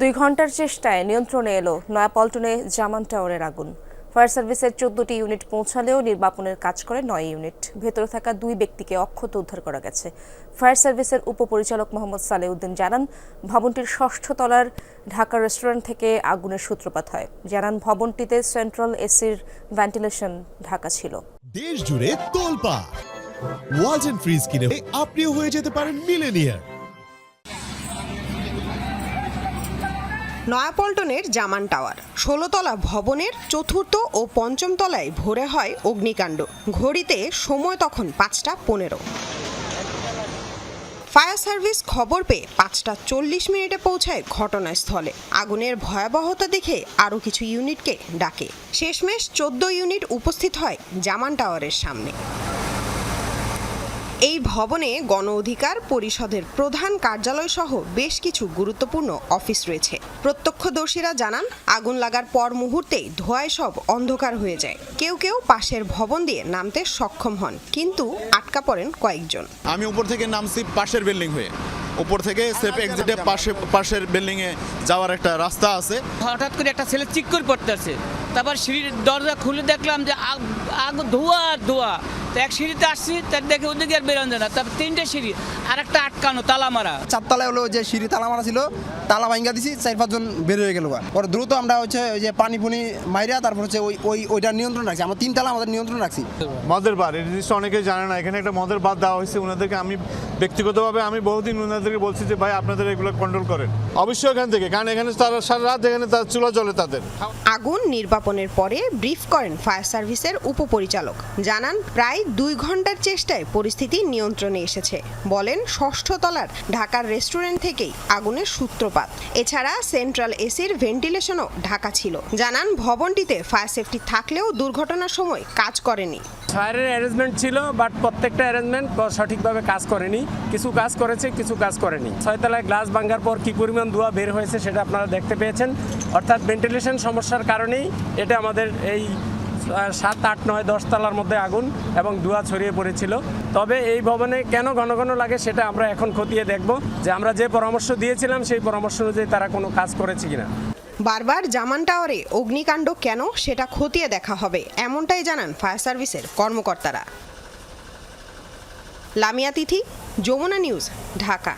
দুই ঘণ্টার চেষ্টায় নিয়ন্ত্রণে এলো নয়াপল্টনে জামান টাওয়ারের আগুন। ফায়ার সার্ভিসের চোদ্দটি ইউনিট পৌঁছালেও নির্বাপনের কাজ করে নয় ইউনিট। ভেতরে থাকা দুই ব্যক্তিকে অক্ষত উদ্ধার করা গেছে। ফায়ার সার্ভিসের উপপরিচালক মোহাম্মদ সালেউদ্দিন জানান, ভবনটির ষষ্ঠ তলার ঢাকা রেস্টুরেন্ট থেকে আগুনের সূত্রপাত হয়। জানান, ভবনটিতে সেন্ট্রাল এসির ভেন্টিলেশন ঢাকা ছিল। দেশ জুড়ে তোলপা ওয়ালটন ফ্রিজ কিনে আপনিও হয়ে যেতে পারেন মিলেনিয়ার। নয়াপল্টনের জামান টাওয়ার। ষোলোতলা ভবনের চতুর্থ ও পঞ্চম তলায় ভোরে হয় অগ্নিকাণ্ড। ঘড়িতে সময় তখন পাঁচটা পনেরো। ফায়ার সার্ভিস খবর পেয়ে পাঁচটা চল্লিশ মিনিটে পৌঁছায় ঘটনাস্থলে। আগুনের ভয়াবহতা দেখে আরও কিছু ইউনিটকে ডাকে। শেষমেশ চোদ্দ ইউনিট উপস্থিত হয় জামান টাওয়ারের সামনে। এই ভবনে গণ অধিকার পরিষদের প্রধান কার্যালয় সহ বেশ কিছু গুরুত্বপূর্ণ অফিস রয়েছে। প্রত্যক্ষদর্শীরা জানান, আগুন লাগার পর মুহূর্তেই ধোঁয়ায় সব অন্ধকার হয়ে যায়। কেউ কেউ পাশের ভবন দিয়ে নামতে সক্ষম হন, কিন্তু আটকা পড়েন কয়েকজন। আমি উপর থেকে নামছি পাশের বিল্ডিং হয়ে। উপর থেকে সেফ এক্সিটে পাশে পাশের বিল্ডিং এ যাওয়ার একটা রাস্তা আছে। হঠাৎ করে একটা ছেলে চিক করে পড়তেছে তারপর সিঁড়ির দরজা খুলে দেখলাম যে আগ আগ ধোয়া আর ধোয়া। তো এক সিঁড়িতে আসছি তার দেখে ওদিকে আর বেরোন যায় না। তারপর তিনটে সিঁড়ি আর একটা আটকানো তালা মারা। চারতলায় হলো যে সিঁড়ি তালা মারা ছিল তালা ভাঙ্গা দিছি চার পাঁচজন বের হয়ে গেল পরে দ্রুত আমরা হচ্ছে ওই যে পানি ফুনি মাইরা তারপর হচ্ছে ওই ওই ওইটা নিয়ন্ত্রণ রাখছি। আমরা তিন তালা আমাদের নিয়ন্ত্রণ রাখছি। মদের বার এই জিনিসটা অনেকেই জানে না। এখানে একটা মদের বার দেওয়া হয়েছে। ওনাদেরকে আমি ব্যক্তিগতভাবে আমি বহুদিন ওনাদেরকে বলছি যে ভাই আপনাদের এগুলো কন্ট্রোল করেন। অবশ্যই এখান থেকে কারণ এখানে তারা সারা রাত এখানে তার চুলা চলে তাদের। আগুন নির্বাপনের পরে ব্রিফ করেন ফায়ার সার্ভিসের উপপরিচালক। জানান প্রায় দুই ঘণ্টার চেষ্টায় পরিস্থিতি নিয়ন্ত্রণে এসেছে। বলেন ষষ্ঠ তলার ঢাকার রেস্টুরেন্ট থেকেই আগুনের সূত্রপাত। এছাড়া সেন্ট্রাল এসির ভেন্টিলেশনও ঢাকা ছিল। জানান ভবনটিতে ফায়ার সেফটি থাকলেও দুর্ঘটনার সময় কাজ করেনি। ফায়ারের অ্যারেঞ্জমেন্ট ছিল বাট প্রত্যেকটা অ্যারেঞ্জমেন্ট সঠিকভাবে কাজ করেনি। কিছু কাজ করেছে কিছু কাজ করেনি। ছয়তলায় গ্লাস ভাঙ্গার পর কী পরিমাণ ধোঁয়া বের হয়েছে সেটা আপনারা দেখতে পেয়েছেন। অর্থাৎ ভেন্টিলেশন সমস্যার কারণেই এটা আমাদের এই সাত, আট, নয়, দশ তলার মধ্যে আগুন এবং ধোঁয়া ছড়িয়ে পড়েছিল। তবে এই ভবনে কেন ঘন ঘন লাগে সেটা আমরা এখন খতিয়ে দেখব যে আমরা যে পরামর্শ দিয়েছিলাম সেই পরামর্শ অনুযায়ী তারা কোনো কাজ করেছে কিনা। বারবার জামান টাওয়ারে অগ্নিকাণ্ড কেন সেটা খতিয়ে দেখা হবে, এমনটাই জানান ফায়ার সার্ভিসের কর্মকর্তারা। লামিয়া তিথি যমুনা নিউজ ঢাকা।